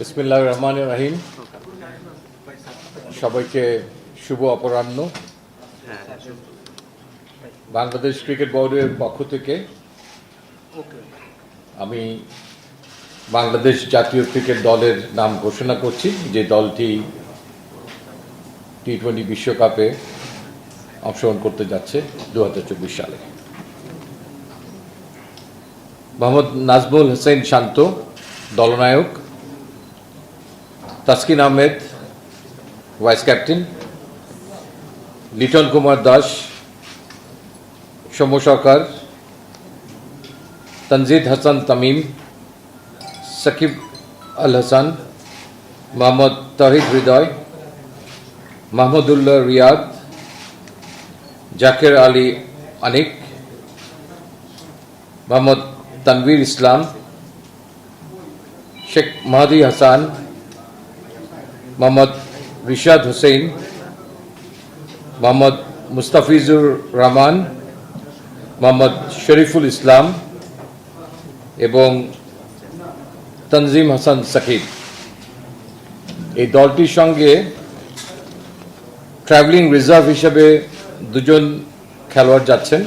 বিসমিল্লাহ রহমান রাহিম। সবাইকে শুভ অপরাহ্ন। বাংলাদেশ ক্রিকেট বোর্ডের পক্ষ থেকে আমি বাংলাদেশ জাতীয় ক্রিকেট দলের নাম ঘোষণা করছি, যে দলটি টি টোয়েন্টি বিশ্বকাপে অংশগ্রহণ করতে যাচ্ছে দু হাজার চব্বিশ সালে। মোহাম্মদ নাজমুল হোসেন শান্ত দলনায়ক। তাসকিন আহমেদ, ভাইস ক্যাপ্টেন, লিটন কুমার দাস, সৌম্য সরকার তনজিদ হাসান তামিম, সাকিব আল হাসান, মোহাম্মদ তহিদ হৃদয়, মাহমুদুল্লাহ রিয়াদ, জাকের আলী আনিক, মোহাম্মদ তানভীর ইসলাম, শেখ মাহাদি হাসান মোহাম্মদ রিশাদ হোসেন, মোহাম্মদ মুস্তাফিজুর রহমান, মোহাম্মদ শরীফুল ইসলাম এবং তনজিম হাসান সাকিব। এই দলটির সঙ্গে ট্রাভেলিং রিজার্ভ হিসেবে দুজন খেলোয়াড় যাচ্ছেন।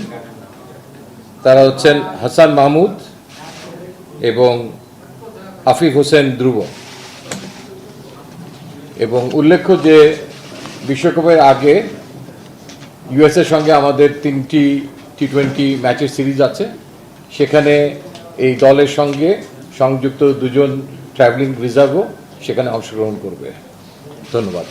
তারা হচ্ছেন হাসান মাহমুদ এবং আফিফ হোসেন ধ্রুব। এবং উল্লেখ্য যে বিশ্বকাপের আগে ইউএসের সঙ্গে আমাদের তিনটি টি টোয়েন্টি ম্যাচের সিরিজ আছে। সেখানে এই দলের সঙ্গে সংযুক্ত দুজন ট্রাভেলিং রিজার্ভও সেখানে অংশগ্রহণ করবে। ধন্যবাদ।